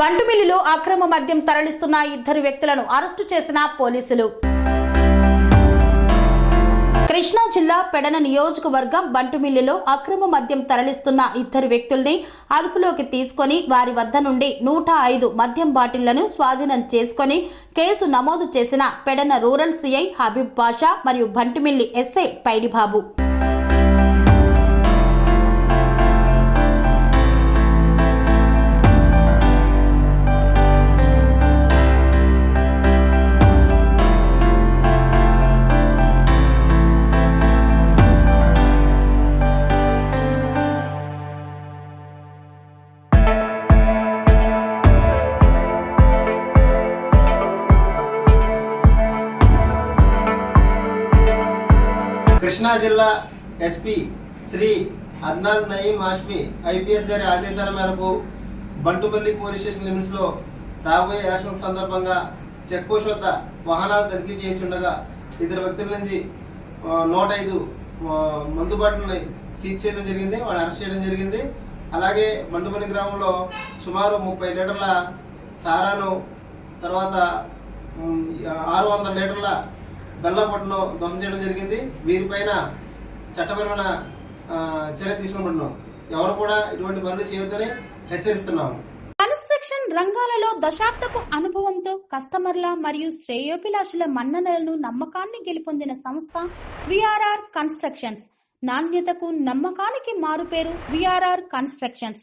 బంటుమిల్లిలో అక్రమ మద్యం తరలిస్తున్న ఇద్దరు వ్యక్తులను అరెస్టు చేసిన పోలీసులు. కృష్ణా జిల్లా పెడన నియోజకవర్గం బంటుమిల్లిలో అక్రమ మద్యం తరలిస్తున్న ఇద్దరు వ్యక్తుల్ని అదుపులోకి తీసుకొని వారి వద్ద నుండి నూట ఐదు మద్యం బాటిళ్ళను స్వాధీనం చేసుకొని కేసు నమోదు చేసిన పెడన రూరల్ సిఐ హబీబ్ బాషా మరియు బంటుమిల్లి ఎస్ఐ పైడిబాబు. కృష్ణా జిల్లా ఎస్పీ శ్రీ అద్నాన్ నయీం హాష్మి ఐపీఎస్ గారి ఆదేశాల మేరకు బంటుపల్లి పోలీస్ స్టేషన్ లిమిట్స్లో రాబోయే ఎలక్షన్ సందర్భంగా చెక్పోస్ట్ వద్ద వాహనాలు తనిఖీ చేయించుండగా ఇద్దరు వ్యక్తుల నుంచి నూట ఐదు మందుబాటుని మందు సీజ్ చేయడం జరిగింది వాళ్ళు అరెస్ట్ చేయడం జరిగింది. అలాగే బంటుపల్లి గ్రామంలో సుమారు ముప్పై లీటర్ల సారాను తర్వాత ఆరు వందల లీటర్ల బెల్లపట్టును ధ్వంసం చేయడం జరిగింది. వీరిపైన చట్టపరమైన చర్య తీసుకుంటున్నాం. ఎవరు కూడా ఇటువంటి పనులు చేయొద్దని హెచ్చరిస్తున్నాము కన్స్ట్రక్షన్ రంగాలలో దశాబ్దపు అనుభవంతో కస్టమర్ల మరియు శ్రేయోభిలాషుల మన్ననలను నమ్మకాన్ని గెలుపొందిన సంస్థ విఆర్ఆర్ కన్స్ట్రక్షన్స్. నాణ్యతకు నమ్మకానికి మారుపేరు VRR constructions.